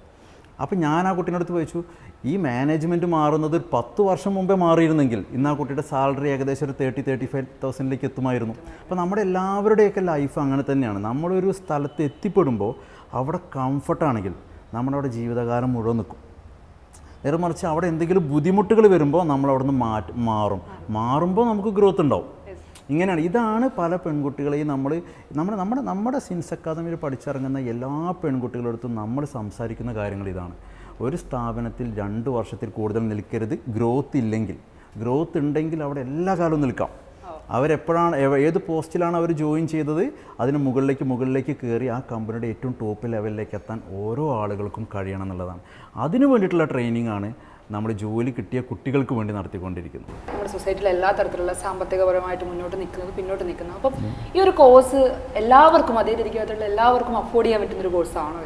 അപ്പോൾ ഞാൻ ആ കുട്ടീന്റെ അടുത്ത് ചോദിച്ചു ഈ മാനേജ്മെന്റ് മാറുന്നത് ഒരു പത്ത് വർഷം മുമ്പേ മാറിയിരുന്നെങ്കിൽ ഇന്ന് ആ കുട്ടിയുടെ സാലറി ഏകദേശം ഒരു തേർട്ടി തേർട്ടി ഫൈവ് തൗസൻഡിലേക്ക് എത്തുമായിരുന്നു. അപ്പോൾ നമ്മുടെ എല്ലാവരുടെയൊക്കെ ലൈഫ് അങ്ങനെ തന്നെയാണ്. നമ്മളൊരു സ്ഥലത്ത് എത്തിപ്പെടുമ്പോൾ അവിടെ കംഫർട്ടാണെങ്കിൽ നമ്മുടെ അവിടെ ജീവിതകാലം മുഴുവൻ നിൽക്കും. നേരെ മറിച്ച് അവിടെ എന്തെങ്കിലും ബുദ്ധിമുട്ടുകൾ വരുമ്പോൾ നമ്മൾ അവിടെ നിന്ന് മാറും. മാറുമ്പോൾ നമുക്ക് ഗ്രോത്ത് ഉണ്ടാവും. ഇങ്ങനെയാണ്. ഇതാണ് പല പെൺകുട്ടികളെയും നമ്മൾ നമ്മൾ നമ്മുടെ നമ്മുടെ സിൻസ് അക്കാദമിയിൽ പഠിച്ചിറങ്ങുന്ന എല്ലാ പെൺകുട്ടികളടുത്തും നമ്മൾ സംസാരിക്കുന്ന കാര്യങ്ങൾ ഇതാണ്. ഒരു സ്ഥാപനത്തിൽ രണ്ട് വർഷത്തിൽ കൂടുതൽ നിൽക്കരുത്. ഗ്രോത്ത് ഇല്ലെങ്കിൽ. ഗ്രോത്ത് ഉണ്ടെങ്കിൽ അവിടെ എല്ലാ കാലവും നിൽക്കാം. അവരെപ്പോഴാണ് ഏത് പോസ്റ്റിലാണ് അവർ ജോയിൻ ചെയ്തത്? അതിന് മുകളിലേക്ക് മുകളിലേക്ക് കയറി ആ കമ്പനിയുടെ ഏറ്റവും ടോപ്പ് ലെവലിലേക്ക് എത്താൻ ഓരോ ആളുകൾക്കും കഴിയണം എന്നുള്ളതാണ്. അതിനു വേണ്ടിയിട്ടുള്ള ട്രെയിനിങ് ആണ് നമ്മൾ ജോലി കിട്ടിയ കുട്ടികൾക്ക് വേണ്ടി നടത്തിക്കൊണ്ടിരിക്കുന്നു. നമ്മുടെ സൊസൈറ്റിയിൽ എല്ലാ തരത്തിലുള്ള സാമ്പത്തികപരമായിട്ട് മുന്നോട്ട് നിൽക്കുന്നത് പിന്നോട്ട് നിൽക്കുന്നത്. അപ്പം ഈ ഒരു കോഴ്സ് എല്ലാവർക്കും അതേ രീതിക്കുള്ള എല്ലാവർക്കും അഫോർഡ് ചെയ്യാൻ പറ്റുന്ന ഒരു കോഴ്സാണോ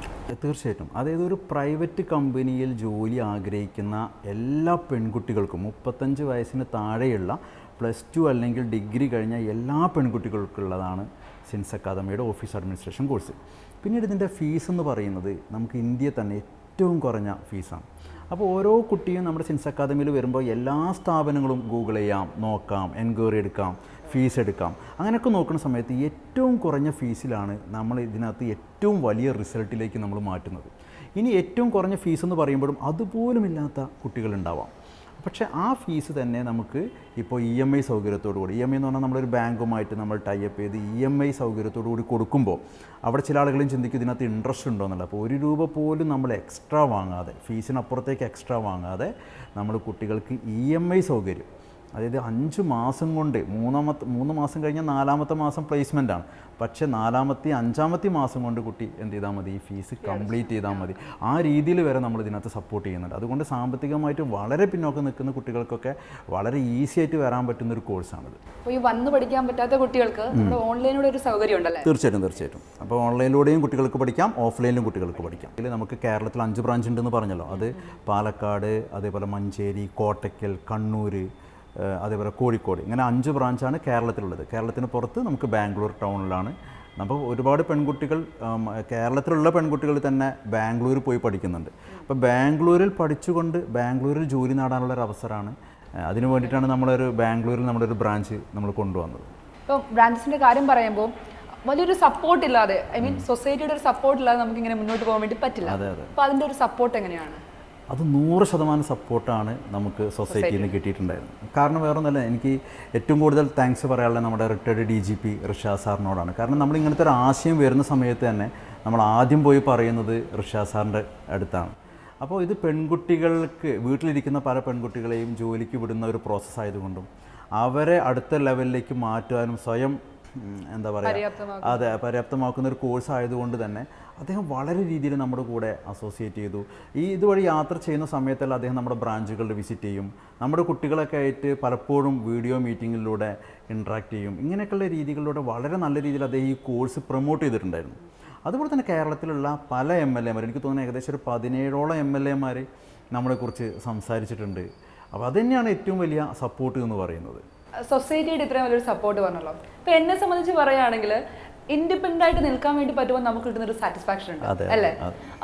തീർച്ചയായിട്ടും. അതായത് ഒരു പ്രൈവറ്റ് കമ്പനിയിൽ ജോലി ആഗ്രഹിക്കുന്ന എല്ലാ പെൺകുട്ടികൾക്കും മുപ്പത്തഞ്ച് വയസ്സിന് താഴെയുള്ള പ്ലസ് ടു അല്ലെങ്കിൽ ഡിഗ്രി കഴിഞ്ഞ എല്ലാ പെൺകുട്ടികൾക്കുള്ളതാണ് സിൻസ് അക്കാദമിയുടെ ഓഫീസ് അഡ്മിനിസ്ട്രേഷൻ കോഴ്സ് പിന്നീട് ഇതിന്റെ ഫീസ് എന്ന് പറയുന്നത് നമുക്ക് ഇന്ത്യയിൽ തന്നെ ഏറ്റവും കുറഞ്ഞ ഫീസാണ് അപ്പോൾ ഓരോ കുട്ടിയും നമ്മുടെ സിൻസ് അക്കാദമിയിൽ വരുമ്പോൾ എല്ലാ സ്ഥാപനങ്ങളും ഗൂഗിൾ ചെയ്യാം നോക്കാം എൻക്വയറി എടുക്കാം ഫീസ് എടുക്കാം. അങ്ങനെയൊക്കെ നോക്കുന്ന സമയത്ത് ഏറ്റവും കുറഞ്ഞ ഫീസിലാണ് നമ്മൾ ഇതിനകത്ത് ഏറ്റവും വലിയ റിസൾട്ടിലേക്ക് നമ്മൾ മാറ്റുന്നത്. ഇനി ഏറ്റവും കുറഞ്ഞ ഫീസ് എന്ന് പറയുമ്പോഴും അതുപോലുമില്ലാത്ത കുട്ടികളുണ്ടാവാം. പക്ഷേ ആ ഫീസ് തന്നെ നമുക്ക് ഇപ്പോൾ ഇ എം ഐ സൗകര്യത്തോടു കൂടി ഇ എം ഐ എന്ന് പറഞ്ഞാൽ നമ്മളൊരു ബാങ്കുമായിട്ട് നമ്മൾ ടൈപ്പ് ചെയ്ത് ഇ എം ഐ സൗകര്യത്തോടു കൂടി കൊടുക്കുമ്പോൾ അവിടെ ചില ആളുകളും ചിന്തിക്കും ഇതിനകത്ത് ഇൻട്രസ്റ്റ് ഉണ്ടോ എന്നുള്ളത്. അപ്പോൾ ഒരു രൂപ പോലും നമ്മൾ എക്സ്ട്രാ വാങ്ങാതെ ഫീസിനപ്പുറത്തേക്ക് എക്സ്ട്രാ വാങ്ങാതെ നമ്മൾ കുട്ടികൾക്ക് ഇ എം ഐ സൗകര്യം അതായത് അഞ്ച് മാസം കൊണ്ട് മൂന്നാമത്തെ മൂന്ന് മാസം കഴിഞ്ഞാൽ നാലാമത്തെ മാസം പ്ലേസ്മെന്റാണ് പക്ഷേ നാലാമത്തെ അഞ്ചാമത്തെ മാസം കൊണ്ട് കുട്ടി എന്ത് ചെയ്താൽ മതി? ഈ ഫീസ് കംപ്ലീറ്റ് ചെയ്താൽ മതി. ആ രീതിയിൽ വരെ നമ്മൾ ഇതിനകത്ത് സപ്പോർട്ട് ചെയ്യുന്നുണ്ട്. അതുകൊണ്ട് സാമ്പത്തികമായിട്ട് വളരെ പിന്നോക്കം നിൽക്കുന്ന കുട്ടികൾക്കൊക്കെ വളരെ ഈസി ആയിട്ട് വരാൻ പറ്റുന്ന ഒരു കോഴ്സാണിത് അപ്പോൾ ഈ വന്ന് പഠിക്കാൻ പറ്റാത്ത കുട്ടികൾക്ക് നമ്മുടെ ഓൺലൈനിലൂടെ ഒരു സൗകര്യം ഉണ്ടല്ലേ? തീർച്ചയായിട്ടും തീർച്ചയായിട്ടും. അപ്പോൾ ഓൺലൈനിലൂടെയും കുട്ടികൾക്ക് പഠിക്കാം ഓഫ്ലൈനിലും കുട്ടികൾക്ക് പഠിക്കാം. ഇതിൽ നമുക്ക് കേരളത്തിൽ അഞ്ച് ബ്രാഞ്ച് ഉണ്ടെന്ന് പറഞ്ഞല്ലോ. അത് പാലക്കാട് അതേപോലെ മഞ്ചേരി കോട്ടയ്ക്കൽ കണ്ണൂർ അതേപോലെ കോഴിക്കോട്. ഇങ്ങനെ അഞ്ച് ബ്രാഞ്ചാണ് കേരളത്തിലുള്ളത്. കേരളത്തിന് പുറത്ത് നമുക്ക് ബാംഗ്ലൂർ ടൗണിലാണ്. അപ്പോൾ ഒരുപാട് പെൺകുട്ടികൾ കേരളത്തിലുള്ള പെൺകുട്ടികൾ തന്നെ ബാംഗ്ലൂരിൽ പോയി പഠിക്കുന്നുണ്ട്. അപ്പോൾ ബാംഗ്ലൂരിൽ പഠിച്ചുകൊണ്ട് ബാംഗ്ലൂരിൽ ജോലി നേടാനുള്ള ഒരു അവസരമാണ്. അതിനു വേണ്ടിയിട്ടാണ് നമ്മളൊരു ബാംഗ്ലൂരിൽ നമ്മുടെ ഒരു ബ്രാഞ്ച് നമ്മൾ കൊണ്ടുവന്നത്. ഇപ്പോൾ ബ്രാഞ്ചസിന്റെ കാര്യം പറയുമ്പോൾ വലിയൊരു സപ്പോർട്ട് ഇല്ലാതെ ഐ മീൻ സൊസൈറ്റിയുടെ ഒരു സപ്പോർട്ട് ഇല്ലാതെ നമുക്ക് ഇങ്ങനെ മുന്നോട്ട് പോകാൻ വേണ്ടി പറ്റില്ല. അതെ അതെ. അപ്പോൾ അതിന്റെ ഒരു സപ്പോർട്ട് എങ്ങനെയാണ്? അത് നൂറ് ശതമാനം സപ്പോർട്ടാണ് നമുക്ക് സൊസൈറ്റിയിൽ നിന്ന് കിട്ടിയിട്ടുണ്ടായിരുന്നത്. കാരണം വേറൊന്നുമല്ല എനിക്ക് ഏറ്റവും കൂടുതൽ താങ്ക്സ് പറയാനുള്ളത് നമ്മുടെ retired D G P Risha സാറിനോടാണ്. കാരണം നമ്മൾ ഇങ്ങനത്തെ ഒരു ആശയം വരുന്ന സമയത്ത് തന്നെ നമ്മൾ ആദ്യം പോയി പറയുന്നത് ഋഷാ സാറിന്റെ അടുത്താണ്. അപ്പോൾ ഇത് പെൺകുട്ടികൾക്ക് വീട്ടിലിരിക്കുന്ന പല പെൺകുട്ടികളെയും ജോലിക്ക് വിടുന്ന ഒരു പ്രോസസ്സായതുകൊണ്ടും അവരെ അടുത്ത ലെവലിലേക്ക് മാറ്റുവാനും സ്വയം എന്താ പറയുക അതെ പര്യാപ്തമാക്കുന്ന ഒരു കോഴ്സ് ആയതുകൊണ്ട് തന്നെ അദ്ദേഹം വളരെ രീതിയിൽ നമ്മുടെ കൂടെ അസോസിയേറ്റ് ചെയ്തു. ഈ ഇതുവഴി യാത്ര ചെയ്യുന്ന സമയത്തെല്ലാം അദ്ദേഹം നമ്മുടെ ബ്രാഞ്ചുകളിൽ വിസിറ്റ് ചെയ്യും. നമ്മുടെ കുട്ടികളൊക്കെ ആയിട്ട് പലപ്പോഴും വീഡിയോ മീറ്റിങ്ങിലൂടെ ഇൻട്രാക്ട് ചെയ്യും. ഇങ്ങനെയൊക്കെയുള്ള രീതികളിലൂടെ വളരെ നല്ല രീതിയിൽ അദ്ദേഹം ഈ കോഴ്സ് പ്രൊമോട്ട് ചെയ്തിട്ടുണ്ടായിരുന്നു. അതുപോലെ തന്നെ കേരളത്തിലുള്ള പല എം എൽ എമാർ എനിക്ക് തോന്നുന്നു ഏകദേശം ഒരു പതിനേഴോളം എം എൽ എമാർ നമ്മളെക്കുറിച്ച് സംസാരിച്ചിട്ടുണ്ട്. അപ്പോൾ അതുതന്നെയാണ് ഏറ്റവും വലിയ സപ്പോർട്ട് എന്ന് പറയുന്നത്. സൊസൈറ്റിയുടെ ഇത്രയും വലിയൊരു സപ്പോർട്ട് പറഞ്ഞല്ലോ അപ്പൊ എന്നെ സംബന്ധിച്ച് പറയുകയാണെങ്കിൽ ഇൻഡിപെൻഡന്റ് ആയിട്ട് നിൽക്കാൻ വേണ്ടി പറ്റുമ്പോൾ നമുക്ക് കിട്ടുന്ന ഒരു സാറ്റിസ്ഫാക്ഷൻ ഉണ്ട് അല്ലേ?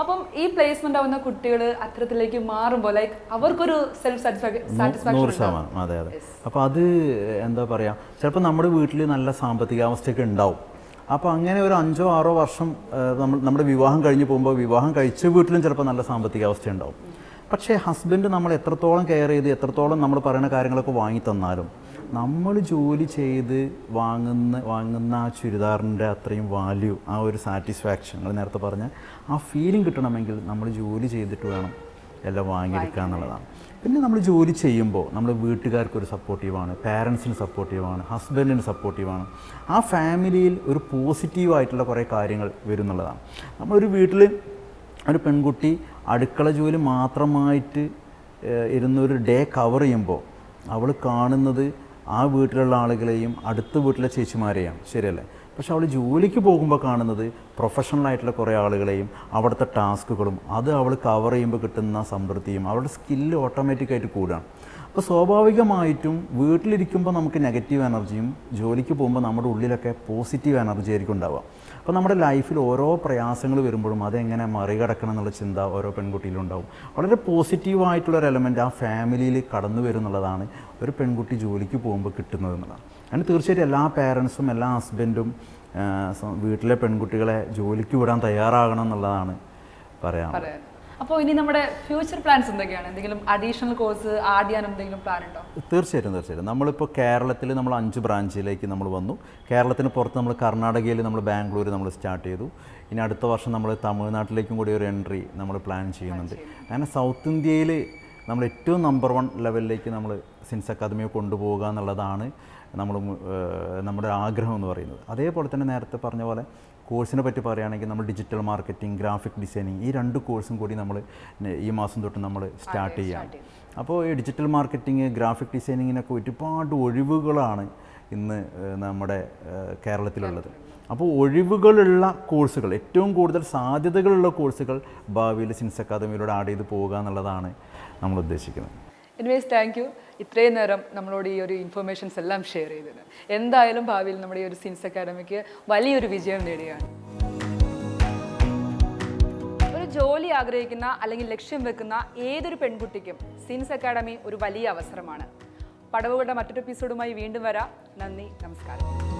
അപ്പം ഈ പ്ലേസ്മെന്റ് ആവുന്ന കുട്ടികൾ അത്തരത്തിലേക്ക് മാറുമ്പോൾ ലൈക്ക് അവർക്കൊരു സെൽഫ് സാറ്റിസ്ഫാക്ഷൻ അതെ അതെ. അപ്പോൾ അത് എന്താ പറയാ ചിലപ്പോൾ നമ്മുടെ വീട്ടിൽ നല്ല സാമ്പത്തിക സാമ്പത്തികാവസ്ഥയൊക്കെ ഉണ്ടാവും. അപ്പോൾ അങ്ങനെ ഒരു അഞ്ചോ ആറോ വർഷം നമ്മൾ നമ്മുടെ വിവാഹം കഴിഞ്ഞ് പോകുമ്പോൾ വിവാഹം കഴിച്ച വീട്ടിലും ചിലപ്പോൾ നല്ല സാമ്പത്തിക അവസ്ഥ ഉണ്ടാവും. പക്ഷേ ഹസ്ബൻഡ് നമ്മൾ എത്രത്തോളം കെയർ ചെയ്ത് എത്രത്തോളം നമ്മൾ പറയുന്ന കാര്യങ്ങളൊക്കെ വാങ്ങി തന്നാലും നമ്മൾ ജോലി ചെയ്ത് വാങ്ങുന്ന വാങ്ങുന്ന ആ ചുരിദാറിന്റെ അത്രയും വാല്യൂ ആ ഒരു സാറ്റിസ്ഫാക്ഷൻ നിങ്ങൾ നേരത്തെ പറഞ്ഞ ആ ഫീലിംഗ് കിട്ടണമെങ്കിൽ നമ്മൾ ജോലി ചെയ്തിട്ട് വേണം എല്ലാം വാങ്ങിയെടുക്കുക എന്നുള്ളതാണ്. പിന്നെ നമ്മൾ ജോലി ചെയ്യുമ്പോൾ നമ്മൾ വീട്ടുകാർക്ക് ഒരു സപ്പോർട്ടീവാണ് പാരൻസിന് സപ്പോർട്ടീവാണ് ഹസ്ബൻഡിന് സപ്പോർട്ടീവാണ് ആ ഫാമിലിയിൽ ഒരു പോസിറ്റീവായിട്ടുള്ള കുറേ കാര്യങ്ങൾ വരുന്നുള്ളതാണ് നമ്മളൊരു വീട്ടിൽ ഒരു പെൺകുട്ടി അടുക്കള ജോലി മാത്രമായിട്ട് ഇരുന്നൊരു ഡേ കവർ ചെയ്യുമ്പോൾ അവൾ കാണുന്നത് ആ വീട്ടിലുള്ള ആളുകളെയും അടുത്ത വീട്ടിലെ ചേച്ചിമാരെയാണ് ശരിയല്ലേ? പക്ഷെ അവൾ ജോലിക്ക് പോകുമ്പോൾ കാണുന്നത് പ്രൊഫഷണൽ ആയിട്ടുള്ള കുറേ ആളുകളെയും അവിടുത്തെ ടാസ്കുകളും അത് അവൾ കവർ ചെയ്യുമ്പോൾ കിട്ടുന്ന സംതൃപ്തിയും അവളുടെ സ്കില്ല് ഓട്ടോമാറ്റിക്കായിട്ട് കൂടുകയാണ്. അപ്പോൾ സ്വാഭാവികമായിട്ടും വീട്ടിലിരിക്കുമ്പോൾ നമുക്ക് നെഗറ്റീവ് എനർജിയും ജോലിക്ക് പോകുമ്പോൾ നമ്മുടെ ഉള്ളിലൊക്കെ പോസിറ്റീവ് എനർജി ആയിരിക്കും ഉണ്ടാവുക. അപ്പോൾ നമ്മുടെ ലൈഫിൽ ഓരോ പ്രയാസങ്ങൾ വരുമ്പോഴും അതെങ്ങനെ മറികടക്കണം എന്നുള്ള ചിന്ത ഓരോ പെൺകുട്ടിയിലും ഉണ്ടാവും വളരെ പോസിറ്റീവായിട്ടുള്ള ഒരു എലമെന്റ് ആ ഫാമിലിയിൽ കടന്നു വരും എന്നുള്ളതാണ് ഒരു പെൺകുട്ടി ജോലിക്ക് പോകുമ്പോൾ കിട്ടുന്നത് എന്നുള്ളതാണ്. അതിന് തീർച്ചയായിട്ടും എല്ലാ പേരൻസും എല്ലാ ഹസ്ബൻഡും വീട്ടിലെ പെൺകുട്ടികളെ ജോലിക്ക് വിടാൻ തയ്യാറാകണം എന്നുള്ളതാണ് പറയാം പറയാൻ അപ്പോൾ ഇനി നമ്മുടെ ഫ്യൂച്ചർ പ്ലാൻസ് എന്തൊക്കെയാണ്? എന്തെങ്കിലും അഡീഷണൽ കോഴ്സ് ആഡ് ചെയ്യാൻ എന്തെങ്കിലും പ്ലാൻ ഉണ്ടോ? തീർച്ചയായിട്ടും തീർച്ചയായിട്ടും. നമ്മളിപ്പോൾ കേരളത്തിൽ നമ്മൾ അഞ്ച് ബ്രാഞ്ചിലേക്ക് നമ്മൾ വന്നു. കേരളത്തിന് പുറത്ത് നമ്മൾ കർണാടകയിൽ നമ്മൾ ബാംഗ്ലൂർ നമ്മൾ സ്റ്റാർട്ട് ചെയ്തു. ഇനി അടുത്ത വർഷം നമ്മൾ തമിഴ്നാട്ടിലേക്കും കൂടി ഒരു എൻട്രി നമ്മൾ പ്ലാൻ ചെയ്യുന്നുണ്ട്. അങ്ങനെ സൗത്ത് ഇന്ത്യയിൽ നമ്മൾ ഏറ്റവും നമ്പർ വൺ ലെവലിലേക്ക് നമ്മൾ സിൻസ് അക്കാദമിയെ കൊണ്ടുപോകുക എന്നുള്ളതാണ് നമ്മൾ നമ്മുടെ ആഗ്രഹം എന്ന് പറയുന്നത്. അതേപോലെ തന്നെ നേരത്തെ പറഞ്ഞ പോലെ കോഴ്സിനെ പറ്റി പറയുകയാണെങ്കിൽ നമ്മൾ ഡിജിറ്റൽ മാർക്കറ്റിംഗ് ഗ്രാഫിക് ഡിസൈനിങ് ഈ രണ്ട് കോഴ്സും കൂടി നമ്മൾ ഈ മാസം തൊട്ട് നമ്മൾ സ്റ്റാർട്ട് ചെയ്യാം. അപ്പോൾ ഈ ഡിജിറ്റൽ മാർക്കറ്റിംഗ് ഗ്രാഫിക് ഡിസൈനിങ്ങിനൊക്കെ ഒരുപാട് ഒഴിവുകളാണ് ഇന്ന് നമ്മുടെ കേരളത്തിലുള്ളത്. അപ്പോൾ ഒഴിവുകളുള്ള കോഴ്സുകൾ ഏറ്റവും കൂടുതൽ സാധ്യതകളുള്ള കോഴ്സുകൾ ഭാവിയിൽ സിൻസ് അക്കാദമിയിലൂടെ ആഡ് ചെയ്ത് പോവുക എന്നുള്ളതാണ് നമ്മൾ ഉദ്ദേശിക്കുന്നത്. എനിവേസ് താങ്ക് യു ഇത്രയും നേരം നമ്മളോട് ഈ ഒരു ഇൻഫർമേഷൻസ് എല്ലാം ഷെയർ ചെയ്തത്. എന്തായാലും ഭാവിയിൽ നമ്മുടെ ഈ ഒരു സിൻസ് അക്കാഡമിക്ക് വലിയൊരു വിജയം നേടുകയാണ് ഒരു ജോലി ആഗ്രഹിക്കുന്ന അല്ലെങ്കിൽ ലക്ഷ്യം വെക്കുന്ന ഏതൊരു പെൺകുട്ടിക്കും സിൻസ് അക്കാഡമി ഒരു വലിയ അവസരമാണ്. പടവുകളുടെ മറ്റൊരു എപ്പിസോഡുമായി വീണ്ടും വരാം. നന്ദി നമസ്കാരം.